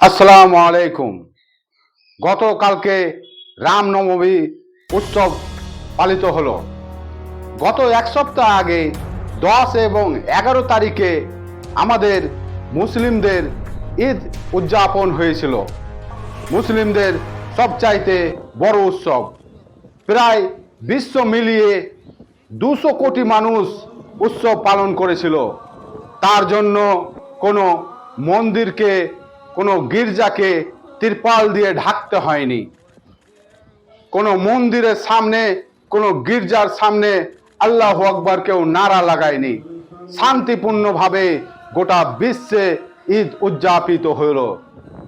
আসসালামু আলাইকুম। গতকালকে রামনবমী উৎসব পালিত হলো। গত এক সপ্তাহ আগে দশ এবং এগারো তারিখে আমাদের মুসলিমদের ঈদ উদযাপন হয়েছিল। মুসলিমদের সবচাইতে বড় উৎসব। প্রায় বিশ্ব মিলিয়ে দুশো কোটি মানুষ উৎসব পালন করেছিল। তার জন্য কোনো মন্দিরকে কোনো গির্জাকে তিরপাল দিয়ে ঢাকতে হয়নি। কোনো মন্দিরের সামনে, কোনো গির্জার সামনে আল্লাহ আকবর কেউ নারা লাগায়নি। শান্তিপূর্ণভাবে গোটা বিশ্বে ঈদ উদযাপিত হলো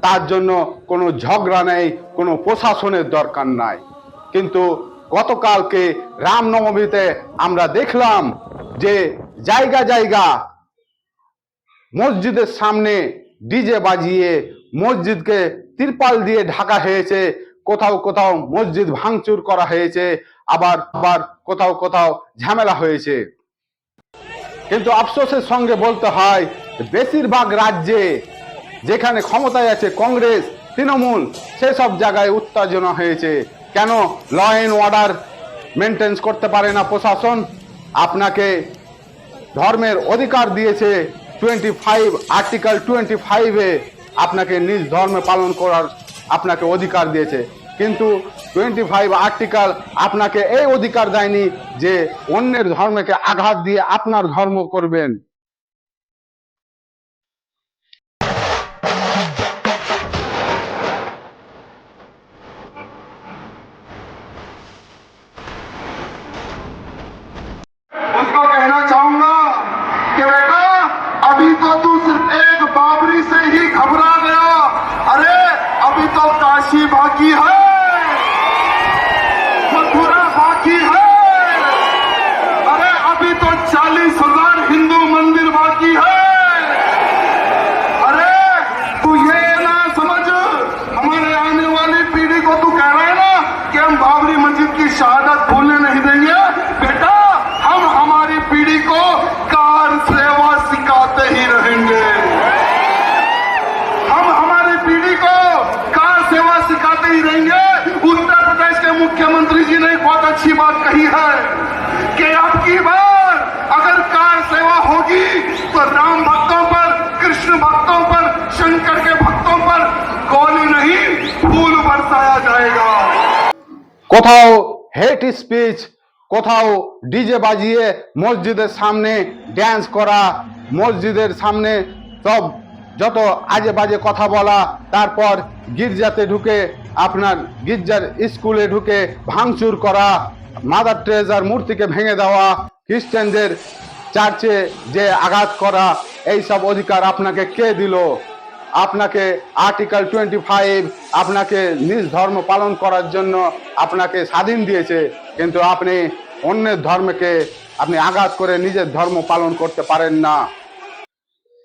তার জন্য কোনো ঝগড়া নেই, কোনো প্রশাসনের দরকার নাই। কিন্তু গতকালকে রামনবমীতে আমরা দেখলাম যে জায়গা জায়গা মসজিদের সামনে ডিজে বাজিয়ে মসজিদকে তিরপাল দিয়ে ঢাকা হয়েছে, কোথাও কোথাও মসজিদ ভাঙচুর করা হয়েছে, আবার আবার কোথাও কোথাও ঝামেলা হয়েছে। কিন্তু আফসোসের সঙ্গে বলতে হয়, বেশিরভাগ রাজ্যে যেখানে ক্ষমতায় আছে কংগ্রেস, তৃণমূল, সেসব জায়গায় উত্তেজনা হয়েছে। কেন ল অ্যান্ড অর্ডার মেনটেন্স করতে পারে না প্রশাসন? আপনাকে ধর্মের অধিকার দিয়েছে টোয়েন্টি ফাইভ আর্টিকেল টোয়েন্টি ফাইভে আপনাকে নিজ ধর্ম পালন করার আপনাকে অধিকার দিয়েছে। কিন্তু টোয়েন্টি ফাইভ আর্টিকেল আপনাকে এই অধিকার দেয়নি যে অন্যের ধর্মকে আঘাত দিয়ে আপনার ধর্ম করবেন। तो तू सिर्फ़ एक बाबरी से ही घबरा गया। अरे, अभी तो काशी बाकी है मथुरा बाकी है अरे अभी तो चालीस हज़ार हिंदू मंदिर बाकी है अरे तू ये ना समझ हमारे आने वाली पीढ़ी को तू कह रहा है ना कि हम बाबरी मस्जिद की शहादत भूलने नहीं देंगे बेटा हम हमारी पीढ़ी को कार सेवा सिखाते ही रहेंगे हम हमारी पीढ़ी को कार सेवा सिखाते ही रहेंगे उत्तर प्रदेश के मुख्यमंत्री जी ने एक बहुत अच्छी बात कही है कि अब की बार अगर कार सेवा होगी तो राम भक्तों पर कृष्ण भक्तों पर शंकर के भक्तों पर गोली नहीं फूल बरसाया जाएगा কোথাও হেট স্পিচ কোথাও ডিজে বাজিয়ে মসজিদের সামনে ড্যান্স করা মসজিদের সামনে সব যত আজে বাজে কথা বলা, তারপর গির্জাতে ঢুকে, আপনার গির্জার স্কুলে ঢুকে ভাঙচুর করা, মাদার ট্রেজার মূর্তিকে ভেঙে দেওয়া, খ্রিস্টানদের চার্চে যে আঘাত করা এই সব অধিকার আপনাকে কে দিল? আপনাকে আর্টিকেল টোয়েন্টি ফাইভ আপনাকে নিজ ধর্ম পালন করার জন্য আপনাকে স্বাধীন দিয়েছে, কিন্তু আপনি অন্যের ধর্মকে আপনি আঘাত করে নিজের ধর্ম পালন করতে পারেন না।